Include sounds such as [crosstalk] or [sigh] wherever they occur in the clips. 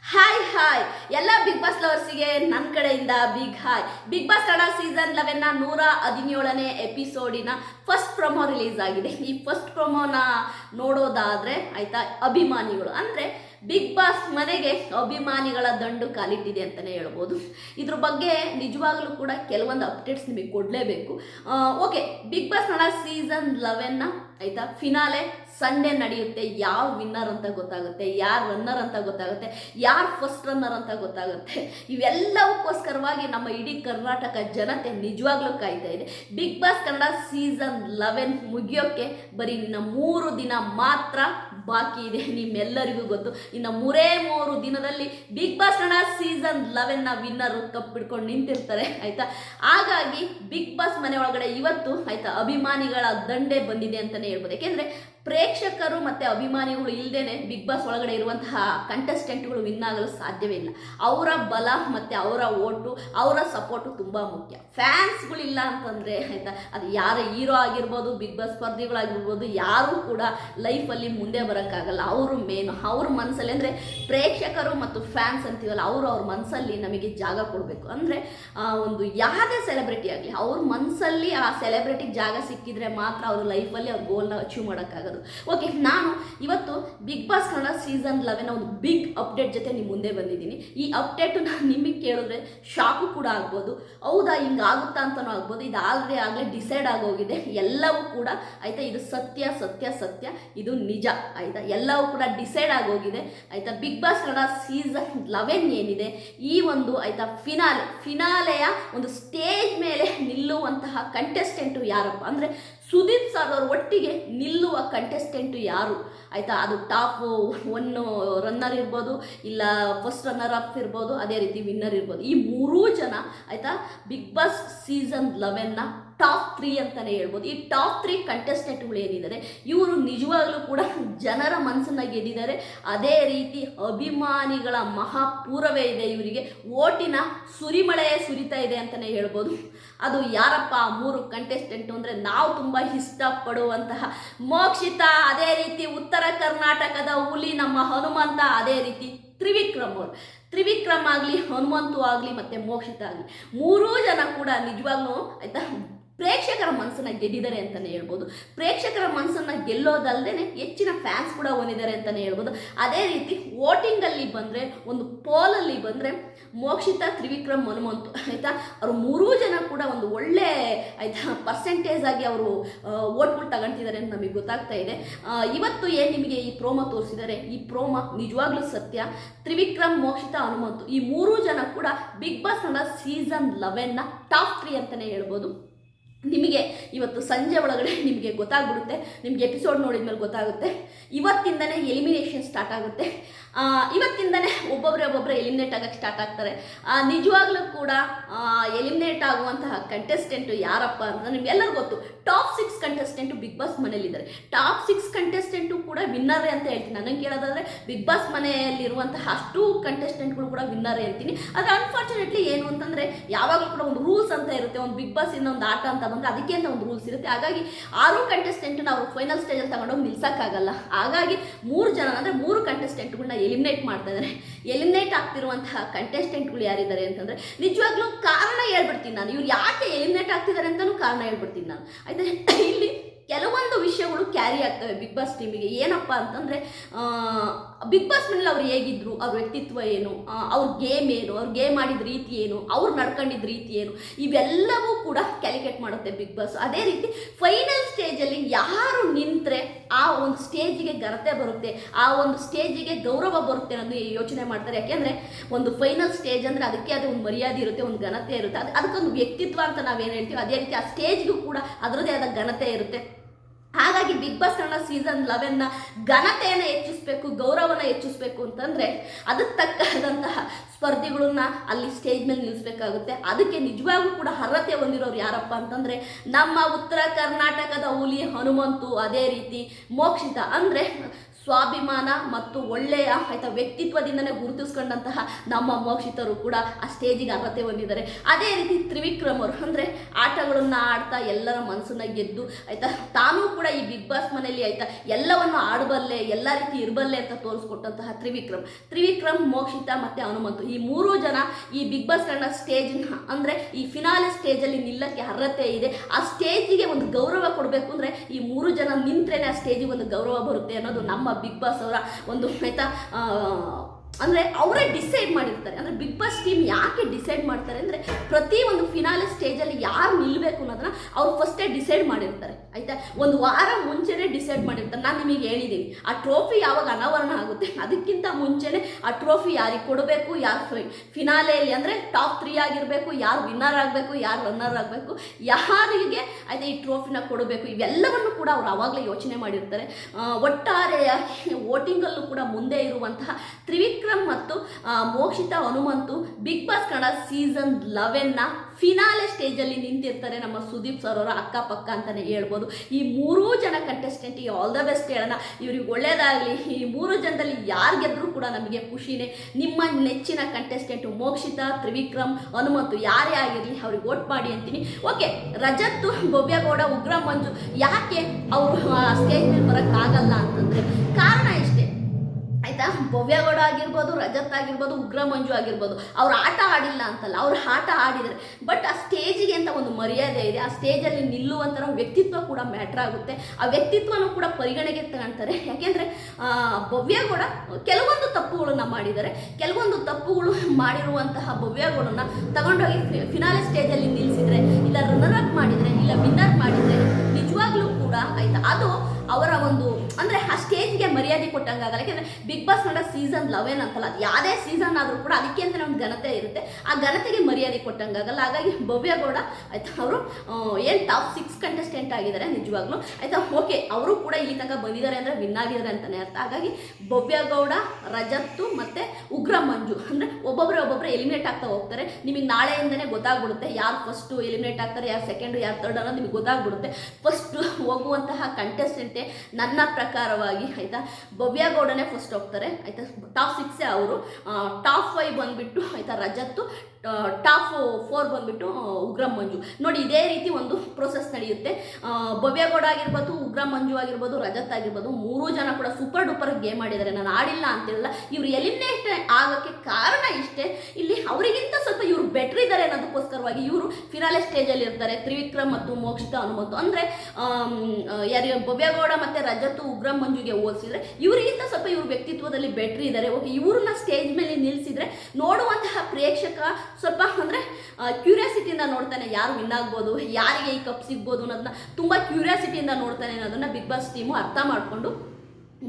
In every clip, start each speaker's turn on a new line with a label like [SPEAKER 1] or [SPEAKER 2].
[SPEAKER 1] Hi hi ಎಲ್ಲ big boss ಲವರ್ಸಿಗೆ ನನ್ನ ಕಡೆಯಿಂದ big hi Bigg Boss Kannada season ಲೆವೆನ್ನ ನೂರ ಹದಿನೇಳನೇ ಎಪಿಸೋಡಿನ ಫಸ್ಟ್ ಪ್ರೊಮೋ ರಿಲೀಸ್ ಆಗಿದೆ. ಈ ಫಸ್ಟ್ ಪ್ರೊಮೋನ ನೋಡೋದಾದ್ರೆ ಆಯಿತಾ ಅಭಿಮಾನಿಗಳು. ಅಂದರೆ ಬಿಗ್ ಬಾಸ್ ಮನೆಗೆ ಅಭಿಮಾನಿಗಳ ದಂಡು ಕಾಲಿಟ್ಟಿದೆ ಅಂತಲೇ ಹೇಳ್ಬೋದು. ಇದ್ರ ಬಗ್ಗೆ ನಿಜವಾಗ್ಲೂ ಕೂಡ ಕೆಲವೊಂದು ಅಪ್ಡೇಟ್ಸ್ ನಿಮಗೆ ಕೊಡಲೇಬೇಕು. Okay Bigg Boss Kannada season ಲೆವೆನ್ನ ಆಯಿತಾ? ಫಿನಾಲೆ ಸಂಡೇ ನಡೆಯುತ್ತೆ. ಯಾವ ವಿನ್ನರ್ ಅಂತ ಗೊತ್ತಾಗುತ್ತೆ, ಯಾರು ರನ್ನರ್ ಅಂತ ಗೊತ್ತಾಗುತ್ತೆ, ಯಾರು ಫಸ್ಟ್ ರನ್ನರ್ ಅಂತ ಗೊತ್ತಾಗುತ್ತೆ. ಇವೆಲ್ಲವಕ್ಕೋಸ್ಕರವಾಗಿ ನಮ್ಮ ಇಡೀ ಕರ್ನಾಟಕ ಜನತೆ ನಿಜವಾಗ್ಲೂ ಕಾಯ್ತಾ ಇದೆ. Bigg Boss Kannada season eleven ಮುಗಿಯೋಕ್ಕೆ ಬರೀ ಇನ್ನು ಮೂರು ದಿನ ಮಾತ್ರ ಬಾಕಿ ಇದೆ [laughs] ನಿಮ್ಮೆಲ್ಲರಿಗೂ ಗೊತ್ತು. ಇನ್ನು ಮೂರೇ ಮೂರು ದಿನದಲ್ಲಿ ಬಿಗ್ ಬಾಸ್ ಕನ್ನಡ ಸೀಸನ್ ಲೆವೆನ್ನ ವಿನ್ನರ್ ಕಪ್ ಹಿಡ್ಕೊಂಡು ನಿಂತಿರ್ತಾರೆ. ಆಯಿತಾ? ಹಾಗಾಗಿ ಬಿಗ್ ಬಾಸ್ ಮನೆ ಒಳಗಡೆ ಇವತ್ತು ಆಯಿತಾ ಅಭಿಮಾನಿಗಳ ದಂಡೆ ಬಂದಿದೆ ಅಂತಲೇ ಹೇಳ್ಬೋದು. ಯಾಕೆಂದರೆ ಪ್ರೇಕ್ಷಕರು ಮತ್ತು ಅಭಿಮಾನಿಗಳು ಇಲ್ಲದೇನೆ ಬಿಗ್ ಬಾಸ್ ಒಳಗಡೆ ಇರುವಂತಹ ಕಂಟೆಸ್ಟೆಂಟ್ಗಳು ವಿನ್ ಆಗಲು ಸಾಧ್ಯವೇ ಇಲ್ಲ. ಅವರ ಬಲ ಮತ್ತು ಅವರ ಓಟು, ಅವರ ಸಪೋರ್ಟು ತುಂಬ ಮುಖ್ಯ. ಫ್ಯಾನ್ಸ್ಗಳಿಲ್ಲ ಅಂತಂದರೆ ಆಯಿತಾ, ಅದು ಯಾರ ಹೀರೋ ಆಗಿರ್ಬೋದು, ಬಿಗ್ ಬಾಸ್ ಸ್ಪರ್ಧಿಗಳಾಗಿರ್ಬೋದು, ಯಾರೂ ಕೂಡ ಲೈಫಲ್ಲಿ ಮುಂದೆ ಬರೋಕ್ಕಾಗಲ್ಲ. ಅವರು ಮೇನ್ ಅವ್ರ ಮನಸ್ಸಲ್ಲಿ ಅಂದರೆ ಪ್ರೇಕ್ಷಕರು ಮತ್ತು ಫ್ಯಾನ್ಸ್ ಅಂತೀವಲ್ಲ, ಅವರು ಅವ್ರ ಮನಸ್ಸಲ್ಲಿ ನಮಗೆ ಜಾಗ ಕೊಡಬೇಕು. ಅಂದರೆ ಒಂದು ಯಾವುದೇ ಸೆಲೆಬ್ರಿಟಿ ಆಗಲಿ, ಅವ್ರ ಮನಸ್ಸಲ್ಲಿ ಆ ಸೆಲೆಬ್ರಿಟಿಗೆ ಜಾಗ ಸಿಕ್ಕಿದ್ರೆ ಮಾತ್ರ ಅವ್ರ ಲೈಫಲ್ಲಿ ಅವ್ರ ಗೋಲ್ನ ಅಚೀವ್ ಓಕೆ ನಾನು ಇವತ್ತು Bigg Boss Kannada season eleven ಒಂದು ಬಿಗ್ ಅಪ್ಡೇಟ್ ಜೊತೆ ನಿಮ್ಮ ಮುಂದೆ ಬಂದಿದ್ದೀನಿ. ಈ ಅಪ್ಡೇಟು ನಾನು ನಿಮಗೆ ಕೇಳಿದ್ರೆ ಶಾಕು ಕೂಡ ಆಗ್ಬೋದು. ಹೌದಾ ಹಿಂಗಾಗುತ್ತಾ ಅಂತಲೂ ಆಗ್ಬೋದು. ಇದು ಆಲ್ರೆಡಿ ಆಗಲೇ ಡಿಸೈಡ್ ಆಗೋಗಿದೆ ಎಲ್ಲವೂ ಕೂಡ ಆಯಿತಾ, ಇದು ಸತ್ಯ ಸತ್ಯ ಸತ್ಯ, ಇದು ನಿಜ, ಆಯಿತಾ? ಎಲ್ಲವೂ ಕೂಡ ಡಿಸೈಡ್ ಆಗೋಗಿದೆ ಆಯಿತಾ Bigg Boss Kannada season eleven ಏನಿದೆ? ಈ ಒಂದು, ಆಯಿತಾ ಫಿನಾಲೆ ಫಿನಾಲೆಯ ಒಂದು ಸ್ಟೇಜ್ ಮೇಲೆ ನಿಲ್ಲುವಂತಹ ಕಂಟೆಸ್ಟೆಂಟು ಯಾರಪ್ಪ ಅಂದರೆ ಸುದೀಪ್ ಸರ್ ಅವ್ರ ಒಟ್ಟಿಗೆ ನಿಲ್ಲುವ ಕಂಟೆಸ್ಟೆಂಟು ಯಾರು? ಆಯಿತಾ? ಅದು ಟಾಪ್ ಒನ್ ರನ್ನರ್ ಇರ್ಬೋದು, ಇಲ್ಲ ಫಸ್ಟ್ ರನ್ನರ್ ಅಪ್ ಇರ್ಬೋದು, ಅದೇ ರೀತಿ ವಿನ್ನರ್ ಇರ್ಬೋದು. ಈ ಮೂರೂ ಜನ, ಆಯಿತಾ? ಬಿಗ್ ಬಾಸ್ ಸೀಸನ್ ಲೆವೆನ್ನ ಟಾಪ್ ತ್ರೀ ಅಂತಲೇ ಹೇಳ್ಬೋದು. ಈ ಟಾಪ್ ತ್ರೀ ಕಂಟೆಸ್ಟೆಂಟ್ಗಳು ಏನಿದ್ದಾರೆ, ಇವರು ನಿಜವಾಗ್ಲೂ ಕೂಡ ಜನರ ಮನಸ್ಸನ್ನ ಗೆದ್ದಿದ್ದಾರೆ. ಅದೇ ರೀತಿ ಅಭಿಮಾನಿಗಳ ಮಹಾಪೂರವೇ ಇದೆ ಇವರಿಗೆ. ಓಟಿನ ಸುರಿಮಳೆಯೇ ಸುರಿತಾ ಇದೆ ಅಂತಲೇ ಹೇಳ್ಬೋದು. ಅದು ಯಾರಪ್ಪ ಮೂರು ಕಂಟೆಸ್ಟೆಂಟು ಅಂದರೆ? ನಾವು ತುಂಬ ಇಷ್ಟಪಡುವಂತಹ ಮೋಕ್ಷಿತ, ಅದೇ ರೀತಿ ಉತ್ತರ ಕರ್ನಾಟಕದ ಹುಲಿ ನಮ್ಮ ಹನುಮಂತ, ಅದೇ ರೀತಿ ತ್ರಿವಿಕ್ರಮ್ ಅವರು. ತ್ರಿವಿಕ್ರಮ್ ಆಗಲಿ, ಹನುಮಂತು ಆಗಲಿ ಮತ್ತು ಮೋಕ್ಷಿತ ಆಗಲಿ. ಮೂರೂ ಜನ ಕೂಡ ನಿಜವಾಗ್ಲೂ ಆಯಿತಾ ಪ್ರೇಕ್ಷಕರ ಮನಸ್ಸನ್ನ ಗೆದ್ದಿದ್ದಾರೆ ಅಂತಲೇ ಹೇಳ್ಬೋದು. ಪ್ರೇಕ್ಷಕರ ಮನಸ್ಸನ್ನ ಗೆಲ್ಲೋದಲ್ಲದೆ ಹೆಚ್ಚಿನ ಫ್ಯಾನ್ಸ್ ಕೂಡ ಹೊಂದಿದ್ದಾರೆ ಅಂತಲೇ ಹೇಳ್ಬೋದು. ಅದೇ ರೀತಿ ವೋಟಿಂಗಲ್ಲಿ ಬಂದರೆ, ಒಂದು ಪೋಲಲ್ಲಿ ಬಂದರೆ ಮೋಕ್ಷಿತ ತ್ರಿವಿಕ್ರಮ್ ಹನುಮಂತು, ಆಯಿತಾ? ಅವರು ಮೂರೂ ಜನ ಕೂಡ ಒಂದು ಒಳ್ಳೆ, ಆಯಿತಾ ಪರ್ಸೆಂಟೇಜ್ ಆಗಿ ಅವರು ಓಟ್ಗಳು ತಗೊಳ್ತಿದ್ದಾರೆ ಅಂತ ನಮಗೆ ಗೊತ್ತಾಗ್ತಾ ಇದೆ. ಇವತ್ತು ಏನು ನಿಮಗೆ ಈ ಪ್ರೋಮ ತೋರಿಸಿದ್ದಾರೆ? ಈ ಪ್ರೋಮ ನಿಜವಾಗ್ಲೂ ಸತ್ಯ. ತ್ರಿವಿಕ್ರಮ್, ಮೋಕ್ಷಿತ, ಹನುಮಂತು ಈ ಮೂರೂ ಜನ ಕೂಡ ಬಿಗ್ ಬಾಸ್ ಸೀಸನ್ ಲೆವೆನ್ನ ಟಾಪ್ ತ್ರೀ ಅಂತಲೇ ಹೇಳ್ಬೋದು. ನಿಮಗೆ ಇವತ್ತು ಸಂಜೆ ಒಳಗಡೆ [laughs] ನಿಮಗೆ ಗೊತ್ತಾಗ್ಬಿಡುತ್ತೆ. ನಿಮಗೆ ಎಪಿಸೋಡ್ ನೋಡಿದ ಮೇಲೆ ಗೊತ್ತಾಗುತ್ತೆ. ಇವತ್ತಿಂದನೇ ಎಲಿಮಿನೇಷನ್ ಸ್ಟಾರ್ಟ್ ಆಗುತ್ತೆ. ಇವತ್ತಿಂದನೇ ಒಬ್ಬೊಬ್ಬರೇ ಒಬ್ಬೊಬ್ಬರೇ ಎಲಿಮಿನೇಟ್ ಆಗೋಕ್ಕೆ ಸ್ಟಾರ್ಟ್ ಆಗ್ತಾರೆ. ನಿಜವಾಗ್ಲೂ ಕೂಡ ಎಲಿಮಿನೇಟ್ ಆಗುವಂತಹ ಕಂಟೆಸ್ಟೆಂಟು ಯಾರಪ್ಪ ಅಂತ ನಿಮಗೆಲ್ಲರೂ ಗೊತ್ತು. Top six contestant Bigg Boss ಮನೆಯಲ್ಲಿದ್ದಾರೆ. Top six contestant ಕೂಡ ವಿನ್ನರೇ ಅಂತ ಹೇಳ್ತೀನಿ. ನನಗೆ ಕೇಳೋದಾದರೆ ಬಿಗ್ ಬಾಸ್ ಮನೆಯಲ್ಲಿರುವಂತಹ ಅಷ್ಟು ಕಂಟೆಸ್ಟೆಂಟ್ಗಳು ಕೂಡ ವಿನ್ನರೇ ಹೇಳ್ತೀನಿ ಆದರೆ ಅನ್ಫಾರ್ಚುನೇಟ್ಲಿ ಏನು ಅಂತಂದರೆ ಯಾವಾಗಲೂ ಕೂಡ ಒಂದು ರೂಲ್ಸ್ ಅಂತ ಇರುತ್ತೆ. ಒಂದು ಬಿಗ್ ಬಾಸ್ ಇನ್ನೊಂದು ಆಟ ಅಂತ ಬಂದರೆ ಅದಕ್ಕೆ ಅಂತ ಒಂದು ರೂಲ್ಸ್ ಇರುತ್ತೆ. ಹಾಗಾಗಿ ಆರು ಕಂಟೆಸ್ಟೆಂಟ್ ನಾವು ಫೈನಲ್ ಸ್ಟೇಜಲ್ಲಿ ತಗೊಂಡೋಗಿ ನಿಲ್ಸೋಕ್ಕಾಗಲ್ಲ. ಹಾಗಾಗಿ ಮೂರು ಜನ ಅಂದರೆ ಮೂರು ಕಂಟೆಸ್ಟೆಂಟ್ಗಳನ್ನ ಎಲಿಮಿನೇಟ್ ಮಾಡ್ತಾ ಇದ್ದಾರೆ ಎಲಿಮಿನೇಟ್ ಆಗ್ತಿರುವಂತಹ ಕಂಟೆಸ್ಟೆಂಟ್ಗಳು ಯಾರಿದ್ದಾರೆ ಅಂತಂದರೆ ನಿಜವಾಗ್ಲೂ ಕಾರಣ ಹೇಳ್ಬಿಡ್ತೀನಿ ನಾನು. ಇವ್ರು ಯಾಕೆ ಎಲಿಮಿನೇಟ್ ಆಗ್ತಿದ್ದಾರೆ ಅಂತಲೂ ಕಾರಣ ಹೇಳ್ಬಿಡ್ತೀನಿ ನಾನು. ಆಯ್ತಾ? ಇಲ್ಲಿ ಕೆಲವೊಂದು ವಿಷಯಗಳು ಕ್ಯಾರಿ ಆಗ್ತವೆ ಬಿಗ್ ಬಾಸ್ ಟೀಮಿಗೆ ಏನಪ್ಪ ಅಂತಂದರೆ ಬಿಗ್ ಬಾಸ್ ಮನೇಲಿ ಅವ್ರು ಹೇಗಿದ್ರು, ಅವ್ರ ವ್ಯಕ್ತಿತ್ವ ಏನು ಅವ್ರ ಗೇಮ್ ಏನು, ಅವ್ರ ಗೇಮ್ ಮಾಡಿದ ರೀತಿ ಏನು, ಅವ್ರು ನಡ್ಕೊಂಡಿದ್ದ ರೀತಿ ಏನು, ಇವೆಲ್ಲವೂ ಕೂಡ ಕ್ಯಾಲಿಕೇಟ್ ಮಾಡುತ್ತೆ ಬಿಗ್ ಬಾಸ್ ಅದೇ ರೀತಿ ಫೈನಲ್ ಸ್ಟೇಜಲ್ಲಿ ಯಾರು ನಿಂತರೆ ಆ ಒಂದು ಸ್ಟೇಜಿಗೆ ಘನತೆ ಬರುತ್ತೆ, ಆ ಒಂದು ಸ್ಟೇಜಿಗೆ ಗೌರವ ಬರುತ್ತೆ ಅನ್ನೋದು ಯೋಚನೆ ಮಾಡ್ತಾರೆ. ಯಾಕೆಂದರೆ ಒಂದು ಫೈನಲ್ ಸ್ಟೇಜ್ ಅಂದರೆ ಅದಕ್ಕೆ ಅದು ಒಂದು ಮರ್ಯಾದೆ ಇರುತ್ತೆ, ಒಂದು ಘನತೆ ಇರುತ್ತೆ. ಅದು ಅದಕ್ಕೊಂದು ವ್ಯಕ್ತಿತ್ವ ಅಂತ ನಾವೇನು ಹೇಳ್ತೀವಿ ಅದೇ ರೀತಿ ಆ ಸ್ಟೇಜ್ಗೂ ಕೂಡ ಅದರದೇ ಆದ ಘನತೆ ಇರುತ್ತೆ. ಹಾಗಾಗಿ ಬಿಗ್ ಬಾಸ್ ಕನ್ನಡ ಸೀಸನ್ ಲೆವೆನ್ನ ಘನತೆಯನ್ನು ಹೆಚ್ಚಿಸಬೇಕು ಗೌರವನ ಹೆಚ್ಚಿಸಬೇಕು ಅಂತಂದರೆ ಅದಕ್ಕೆ ತಕ್ಕಾದಂತಹ ಸ್ಪರ್ಧಿಗಳನ್ನ ಅಲ್ಲಿ ಸ್ಟೇಜ್ ಮೇಲೆ ನಿಲ್ಲಿಸಬೇಕಾಗುತ್ತೆ ಅದಕ್ಕೆ ನಿಜವಾಗ್ಲೂ ಕೂಡ ಅರ್ಹತೆ ಹೊಂದಿರೋರು ಯಾರಪ್ಪ ಅಂತಂದರೆ ನಮ್ಮ ಉತ್ತರ ಕರ್ನಾಟಕದ ಹುಲಿ ಹನುಮಂತು ಅದೇ ರೀತಿ ಮೋಕ್ಷಿತ. ಅಂದರೆ ಸ್ವಾಭಿಮಾನ ಮತ್ತು ಒಳ್ಳೆಯ ಆಯಿತಾ ವ್ಯಕ್ತಿತ್ವದಿಂದನೇ ಗುರುತಿಸ್ಕೊಂಡಂತಹ ನಮ್ಮ ಮೋಕ್ಷಿತರು ಕೂಡ ಆ ಸ್ಟೇಜಿಗೆ ಅರ್ಹತೆ ಹೊಂದಿದ್ದಾರೆ. ಅದೇ ರೀತಿ ತ್ರಿವಿಕ್ರಮರು ಅಂದರೆ ಆಟಗಳನ್ನು ಆಡ್ತಾ ಎಲ್ಲರ ಮನಸ್ಸನ್ನ ಗೆದ್ದು ಆಯಿತಾ ತಾನೂ ಕೂಡ ಈ ಬಿಗ್ ಬಾಸ್ ಮನೆಯಲ್ಲಿ ಆಯಿತಾ ಎಲ್ಲವನ್ನು ಆಡಬಲ್ಲೆ, ಎಲ್ಲ ರೀತಿ ಇರಬಲ್ಲೆ ಅಂತ ತೋರಿಸ್ಕೊಟ್ಟಂತಹ ತ್ರಿವಿಕ್ರಮ್. ತ್ರಿವಿಕ್ರಮ್, ಮೋಕ್ಷಿತ ಮತ್ತೆ ಹನುಮಂತು ಈ ಮೂರು ಜನ ಈ ಬಿಗ್ ಬಾಸ್ ಕನ್ನಡ ಸ್ಟೇಜ್ನ ಅಂದರೆ ಈ ಫಿನಾಲೆ ಸ್ಟೇಜಲ್ಲಿ ನಿಲ್ಲಕ್ಕೆ ಅರ್ಹತೆ ಇದೆ. ಆ ಸ್ಟೇಜಿಗೆ ಒಂದು ಗೌರವ ಕೊಡಬೇಕು ಅಂದರೆ ಈ ಮೂರು ಜನ ನಿಂತ್ರೇನೆ ಆ ಸ್ಟೇಜಿಗೆ ಒಂದು ಗೌರವ ಬರುತ್ತೆ ಅನ್ನೋದು ನಮ್ಮ ಬಿಗ್ ಬಾಸ್ ಅವರ ಒಂದು ಆಯ್ತಾ ಅಂದರೆ ಅವರೇ ಡಿಸೈಡ್ ಮಾಡಿರ್ತಾರೆ. ಅಂದರೆ ಬಿಗ್ ಬಾಸ್ ಟೀಮ್ ಯಾಕೆ ಡಿಸೈಡ್ ಮಾಡ್ತಾರೆ ಅಂದರೆ ಪ್ರತಿ ಒಂದು ಫಿನಾಲೆ ಸ್ಟೇಜಲ್ಲಿ ಯಾರು ನಿಲ್ಲಬೇಕು ಅನ್ನೋದನ್ನ ಅವ್ರು ಫಸ್ಟೇ ಡಿಸೈಡ್ ಮಾಡಿರ್ತಾರೆ. ಆಯಿತಾ? ಒಂದು ವಾರ ಮುಂಚೆನೇ ಡಿಸೈಡ್ ಮಾಡಿರ್ತಾರೆ. ನಾನು ನಿಮಗೆ ಹೇಳಿದ್ದೀನಿ ಆ ಟ್ರೋಫಿ ಯಾವಾಗ ಅನಾವರಣ ಆಗುತ್ತೆ? ಅದಕ್ಕಿಂತ ಮುಂಚೆನೇ ಆ ಟ್ರೋಫಿ ಯಾರಿಗೆ ಕೊಡಬೇಕು, ಯಾರು ಫಿನಾಲೆಯಲ್ಲಿ ಅಂದರೆ ಟಾಪ್ ತ್ರೀ ಆಗಿರಬೇಕು, ಯಾರು ವಿನ್ನರ್ ಆಗಬೇಕು, ಯಾರು ರನ್ನರ್ ಆಗಬೇಕು, ಯಾರಿಗೆ ಆಯಿತಾ ಈ ಟ್ರೋಫಿನ ಕೊಡಬೇಕು, ಇವೆಲ್ಲವನ್ನು ಕೂಡ ಅವ್ರು ಆವಾಗಲೇ ಯೋಚನೆ ಮಾಡಿರ್ತಾರೆ. ಒಟ್ಟಾರೆಯ ವೋಟಿಂಗಲ್ಲೂ ಕೂಡ ಮುಂದೆ ಇರುವಂತಹ ತ್ರಿವಿಕ್ರಮ್ ಮತ್ತು Mokshitha Hanumanthu Bigg Boss Kannada season ಲೆವೆನ್ನ finale ಸ್ಟೇಜಲ್ಲಿ ನಿಂತಿರ್ತಾರೆ ನಮ್ಮ ಸುದೀಪ್ ಸರ್ ಅವರ ಅಕ್ಕಪಕ್ಕ ಅಂತಲೇ ಹೇಳ್ಬೋದು. ಈ ಮೂರೂ ಜನ ಕಂಟೆಸ್ಟೆಂಟಿಗೆ ಆಲ್ ದ ಬೆಸ್ಟ್ ಹೇಳೋಣ. ಇವ್ರಿಗೆ ಒಳ್ಳೇದಾಗಲಿ. ಈ ಮೂರು ಜನದಲ್ಲಿ ಯಾರು ಗೆದ್ದರೂ ಕೂಡ ನಮಗೆ ಖುಷಿನೇ. ನಿಮ್ಮ ನೆಚ್ಚಿನ ಕಂಟೆಸ್ಟೆಂಟು ಮೋಕ್ಷಿತ, ತ್ರಿವಿಕ್ರಮ್, ಹನುಮಂತು ಯಾರೇ ಆಗಿರಲಿ ಅವ್ರಿಗೆ ವೋಟ್ ಮಾಡಿ ಅಂತೀನಿ. ಓಕೆ ರಜತ್ತು ಭವ್ಯಗೌಡ, ಉಗ್ರ ಮಂಜು ಯಾಕೆ ಅವರು ಸ್ಟೇಜ್ ಮೇಲೆ ಬರೋಕ್ಕಾಗಲ್ಲ ಅಂತಂದರೆ ಕಾರಣ ಭವ್ಯಗೌಡ ಆಗಿರ್ಬೋದು ರಜತ್ ಆಗಿರ್ಬೋದು ಉಗ್ರ ಮಂಜು ಆಗಿರ್ಬೋದು, ಅವ್ರು ಆಟ ಆಡಿಲ್ಲ ಅಂತಲ್ಲ, ಅವ್ರು ಆಟ ಆಡಿದರೆ ಬಟ್ ಆ ಸ್ಟೇಜಿಗೆ ಅಂತ ಒಂದು ಮರ್ಯಾದೆ ಇದೆ, ಆ ಸ್ಟೇಜಲ್ಲಿ ನಿಲ್ಲುವಂಥ ವ್ಯಕ್ತಿತ್ವ ಕೂಡ ಮ್ಯಾಟ್ರ್ ಆಗುತ್ತೆ. ಆ ವ್ಯಕ್ತಿತ್ವನೂ ಕೂಡ ಪರಿಗಣೆಗೆ ತಗೊಳ್ತಾರೆ ಯಾಕೆಂದರೆ ಭವ್ಯಗೌಡ ಕೆಲವೊಂದು ತಪ್ಪುಗಳನ್ನ ಮಾಡಿದ್ದಾರೆ. ಕೆಲವೊಂದು ತಪ್ಪುಗಳು ಮಾಡಿರುವಂತಹ ಭವ್ಯಗೌಡನ ತಗೊಂಡೋಗಿ ಫಿನಾಲೆ ಸ್ಟೇಜಲ್ಲಿ ನಿಲ್ಲಿಸಿದರೆ ಇಲ್ಲ ರನ್ನರ್ ಅಪ್ ಮಾಡಿದರೆ, ಇಲ್ಲ ವಿನ್ನರ್ ಮಾಡಿದರೆ, ನಿಜವಾಗ್ಲೂ ಕೂಡ ಆಯಿತಾ? ಅದು ಅವರ ಒಂದು, ಅಂದರೆ ಆ ಸ್ಟೇಜ್ಗೆ ಮರ್ಯಾದೆ ಕೊಟ್ಟಂಗಾಗಲ್ಲ ಯಾಕೆಂದರೆ ಬಿಗ್ ಬಾಸ್ ನೋಡೋ ಸೀಸನ್ ಲೆವೆನ್ ಅಂತಲ್ಲ, ಅದು ಯಾವುದೇ ಸೀಸನ್ ಆದರೂ ಕೂಡ ಅದಕ್ಕೆ ಅಂತ ಒಂದು ಘನತೆ ಇರುತ್ತೆ. ಆ ಘನತೆಗೆ ಮರ್ಯಾದೆ ಕೊಟ್ಟಂಗಾಗಲ್ಲ ಹಾಗಾಗಿ ಭವ್ಯಗೌಡ ಆಯ್ತಾ, ಅವರು ಏನು ಟಾಪ್ ಸಿಕ್ಸ್ ಕಂಟೆಸ್ಟೆಂಟ್ ಆಗಿದ್ದಾರೆ ನಿಜವಾಗ್ಲೂ. ಆಯ್ತಾ ಓಕೆ ಅವರು ಕೂಡ ಇಲ್ಲಿ ತನಕ ಬಂದಿದ್ದಾರೆ ಅಂದರೆ ವಿನ್ ಆಗಿದ್ದಾರೆ ಅಂತಲೇ ಅರ್ಥ. ಹಾಗಾಗಿ ಭವ್ಯಗೌಡ ರಜತ್ತು ಮತ್ತು ಉಗ್ರ ಮಂಜು, ಅಂದರೆ ಒಬ್ಬೊಬ್ಬರೇ ಒಬ್ಬೊಬ್ಬರೇ ಎಲಿಮಿನೇಟ್ ಆಗ್ತಾ ಹೋಗ್ತಾರೆ. ನಿಮಗೆ ನಾಳೆಯಿಂದನೇ ಗೊತ್ತಾಗ್ಬಿಡುತ್ತೆ ಯಾರು ಫಸ್ಟು ಎಲಿಮಿನೇಟ್ ಆಗ್ತಾರೆ, ಯಾರು ಸೆಕೆಂಡು ಯಾರು ಥರ್ಡ್ ಅನ್ನೋದು ನಿಮಗೆ ಗೊತ್ತಾಗ್ಬಿಡುತ್ತೆ. ಫಸ್ಟ್ ಹೋಗುವಂತಹ ಕಂಟೆಸ್ಟೆಂಟೇ ನನ್ನ ಪ್ರಕಾರವಾಗಿ, ಆಯಿತಾ? ಭವ್ಯಗೌಡನೇ ಫಸ್ಟ್ ಹೋಗ್ತಾರೆ, ಆಯಿತಾ? ಟಾಪ್ ಸಿಕ್ಸೇ ಅವರು. ಟಾಪ್ ಫೈವ್ ಬಂದುಬಿಟ್ಟು, ಆಯಿತಾ? ರಜತ್ತು ಟಾಪ್ ಫೋರ್ ಬಂದುಬಿಟ್ಟು ಉಗ್ರ ಮಂಜು. ನೋಡಿ, ಇದೇ ರೀತಿ ಒಂದು ಪ್ರೋಸೆಸ್ ನಡೆಯುತ್ತೆ. ಭವ್ಯಗೌಡ ಆಗಿರ್ಬೋದು, ಉಗ್ರ ಮಂಜು ಆಗಿರ್ಬೋದು, ರಜತ್ ಆಗಿರ್ಬೋದು, ಮೂರು ಜನ ಕೂಡ ಸೂಪರ್ ಡೂಪರ್ ಗೇಮ್ ಆಡಿದ್ದಾರೆ. ನಾನು ಆಡಿಲ್ಲ ಅಂತಿರಲ್ಲ ಇವರು ಎಲಿಮಿನೇಟ್ ಆಗೋಕ್ಕೆ ಕಾರಣ ಇಷ್ಟೇ. ಇಲ್ಲಿ ಅವರಿಗಿಂತ ಸ್ವಲ್ಪ ಇವರು ಬೆಟ್ರ್ ಇದ್ದಾರೆ ಅನ್ನೋದಕ್ಕೋಸ್ಕರವಾಗಿ ಇವರು ಫಿನಾಲೆ ಸ್ಟೇಜಲ್ಲಿ ಇರ್ತಾರೆ. ತ್ರಿವಿಕ್ರಮ್ ಮತ್ತು ಮೋಕ್ಷಿತ ಹನುಮಂತು. ಅಂದರೆ ಯಾರು ಭವ್ಯಗೌಡ ಮತ್ತು ರಜತ್ ಉಗ್ರ ಮಂಜುಗೆ ಹೋಲಿಸಿದ್ರೆ, ಇವರಿಗಿಂತ ಸ್ವಲ್ಪ ಇವ್ರ ವ್ಯಕ್ತಿತ್ವದಲ್ಲಿ ಬೆಟ್ರ್ ಇದ್ದಾರೆ ಓಕೆ ಇವ್ರನ್ನ ಸ್ಟೇಜ್ ಮೇಲೆ ನಿಲ್ಲಿಸಿದ್ರೆ ನೋಡುವಂತಹ ಪ್ರೇಕ್ಷಕ ಸ್ವಲ್ಪ ಅಂದರೆ ಕ್ಯೂರಿಯಾಸಿಟಿಯಿಂದ ನೋಡ್ತಾನೆ ಯಾರು ವಿನ್ ಆಗ್ಬೋದು, ಯಾರಿಗೆ ಈ ಕಪ್ ಸಿಗ್ಬೋದು ಅನ್ನೋದನ್ನ ತುಂಬ ಕ್ಯೂರಿಯಾಸಿಟಿಯಿಂದ ನೋಡ್ತಾನೆ ಅನ್ನೋದನ್ನ ಬಿಗ್ ಬಾಸ್ ಟೀಮು ಅರ್ಥ ಮಾಡಿಕೊಂಡು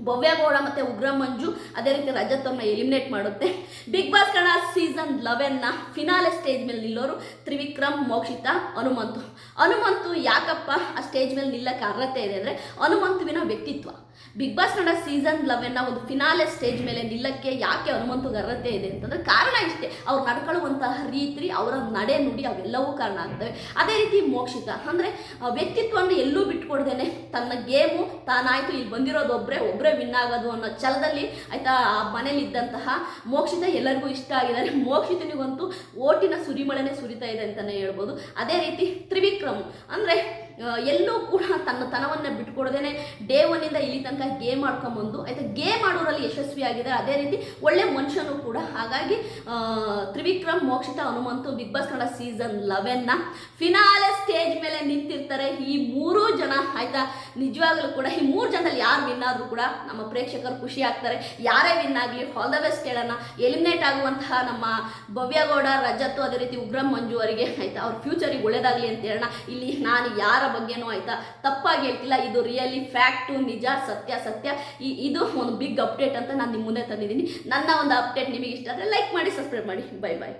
[SPEAKER 1] ಭವ್ಯಗೌಡ ಮತ್ತು ಉಗ್ರ ಮಂಜು ಅದೇ ರೀತಿ ರಜತ್ ಎಲಿಮಿನೇಟ್ ಮಾಡುತ್ತೆ. ಬಿಗ್ ಬಾಸ್ ಕನ್ನಡ ಸೀಸನ್ ಲೆವೆನ್ನ ಫಿನಾಲೆ ಸ್ಟೇಜ್ ಮೇಲೆ ನಿಲ್ಲೋರು ತ್ರಿವಿಕ್ರಮ್, ಮೋಕ್ಷಿತ, ಹನುಮಂತು. ಹನುಮಂತು ಯಾಕಪ್ಪ ಆ ಸ್ಟೇಜ್ ಮೇಲೆ ನಿಲ್ಲಕ್ಕೆ ಅರ್ಹತೆ ಇದೆ ಅಂದರೆ ಹನುಮಂತುವಿನ ವ್ಯಕ್ತಿತ್ವ. ಬಿಗ್ ಬಾಸ್ ನಡ ಸೀಸನ್ ಲೆವೆನ್ನ ಒಂದು ಫಿನಾಲೆ ಸ್ಟೇಜ್ ಮೇಲೆ ನಿಲ್ಲಕ್ಕೆ ಯಾಕೆ ಹನುಮಂತುಗೆ ಅರ್ಹತೆ ಇದೆ ಅಂತಂದ್ರೆ ಕಾರಣ ಇಷ್ಟೇ. ಅವ್ರು ನಡ್ಕೊಳ್ಳುವಂತಹ ರೀತಿ, ಅವರ ನಡೆ ನುಡಿ ಅವೆಲ್ಲವೂ ಕಾರಣ ಆಗ್ತವೆ. ಅದೇ ರೀತಿ ಮೋಕ್ಷಿತ ಅಂದರೆ ವ್ಯಕ್ತಿತ್ವವನ್ನು ಎಲ್ಲೂ ಬಿಟ್ಕೊಡ್ದೇನೆ ತನ್ನ ಗೇಮು ತಾನಾಯ್ತು ಇಲ್ಲಿ ಬಂದಿರೋದು ಒಬ್ಬರೇ ವಿನ್ ಆಗೋದು ಅನ್ನೋ ಛಲದಲ್ಲಿ ಆಯಿತಾ ಆ ಮನೇಲಿ ಇದ್ದಂತಹ ಮೋಕ್ಷಿತ ಎಲ್ಲರಿಗೂ ಇಷ್ಟ ಆಗಿದ್ದಾರೆ. ಮೋಕ್ಷಿತನಿಗಂತೂ ಓಟಿನ ಸುರಿಮಳೆನೇ ಸುರಿತಾ ಇದೆ ಅಂತಲೇ ಹೇಳ್ಬೋದು. ಅದೇ ರೀತಿ ತ್ರಿವಿಕ್ರಮ್ ಅಂದರೆ ಎಲ್ಲೂ ಕೂಡ ತನ್ನ ತನವನ್ನು ಬಿಟ್ಕೊಡದೇನೆ ಡೇ ಒನ್ನಿಂದ ಇಲ್ಲಿ ತನಕ ಗೇಮ್ ಆಡ್ಕೊಂಬಂದು, ಆಯ್ತಾ, ಗೇಮ್ ಆಡೋರಲ್ಲಿ ಯಶಸ್ವಿಯಾಗಿದೆ. ಅದೇ ರೀತಿ ಒಳ್ಳೆ ಮನುಷ್ಯನೂ ಕೂಡ. ಹಾಗಾಗಿ Trivikram, Mokshitha, Hanumanthu, Bigg Boss Kannada season ಲೆವೆನ್ನ finale stage ಮೇಲೆ ನಿಂತಿರ್ತಾರೆ. ಈ ಮೂರೂ ಜನ, ಆಯ್ತಾ, ನಿಜವಾಗ್ಲೂ ಕೂಡ ಈ ಮೂರು ಜನದಲ್ಲಿ ಯಾರು ವಿನ್ ಆದರೂ ಕೂಡ ನಮ್ಮ ಪ್ರೇಕ್ಷಕರು ಖುಷಿ ಆಗ್ತಾರೆ. ಯಾರೇ ವಿನ್ ಆಗಲಿ ಆಲ್ ದ ಬೆಸ್ಟ್ ಹೇಳೋಣ ಎಲಿಮಿನೇಟ್ ಆಗುವಂತಹ ನಮ್ಮ ಭವ್ಯಗೌಡ ರಜತ್ತು ಅದೇ ರೀತಿ ಉಗ್ರಂ ಮಂಜು ಅವರಿಗೆ, ಆಯ್ತಾ, ಅವ್ರ ಫ್ಯೂಚರಿಗೆ ಒಳ್ಳೇದಾಗಲಿ ಅಂತ ಹೇಳೋಣ. ಇಲ್ಲಿ ನಾನು ಯಾರ ಬಗ್ಗೆನೂ ಆಯ್ತಾ? ತಪ್ಪಾಗಿ ಹೇಳ್ತಿಲ್ಲ. ಇದು ರಿಯಲಿ ಫ್ಯಾಕ್ಟು ನಿಜ, ಸತ್ಯ ಸತ್ಯ. ಈ ಇದು ಒಂದು ಬಿಗ್ ಅಪ್ಡೇಟ್ ಅಂತ ನಾನು ನಿಮ್ಮ ಮುಂದೆ ತಂದಿದ್ದೀನಿ. ನನ್ನ ಒಂದು ಅಪ್ಡೇಟ್ ನಿಮಗೆ ಇಷ್ಟ ಆದರೆ ಲೈಕ್ ಮಾಡಿ ಸಬ್ಸ್ಕ್ರೈಬ್ ಮಾಡಿ. Bye bye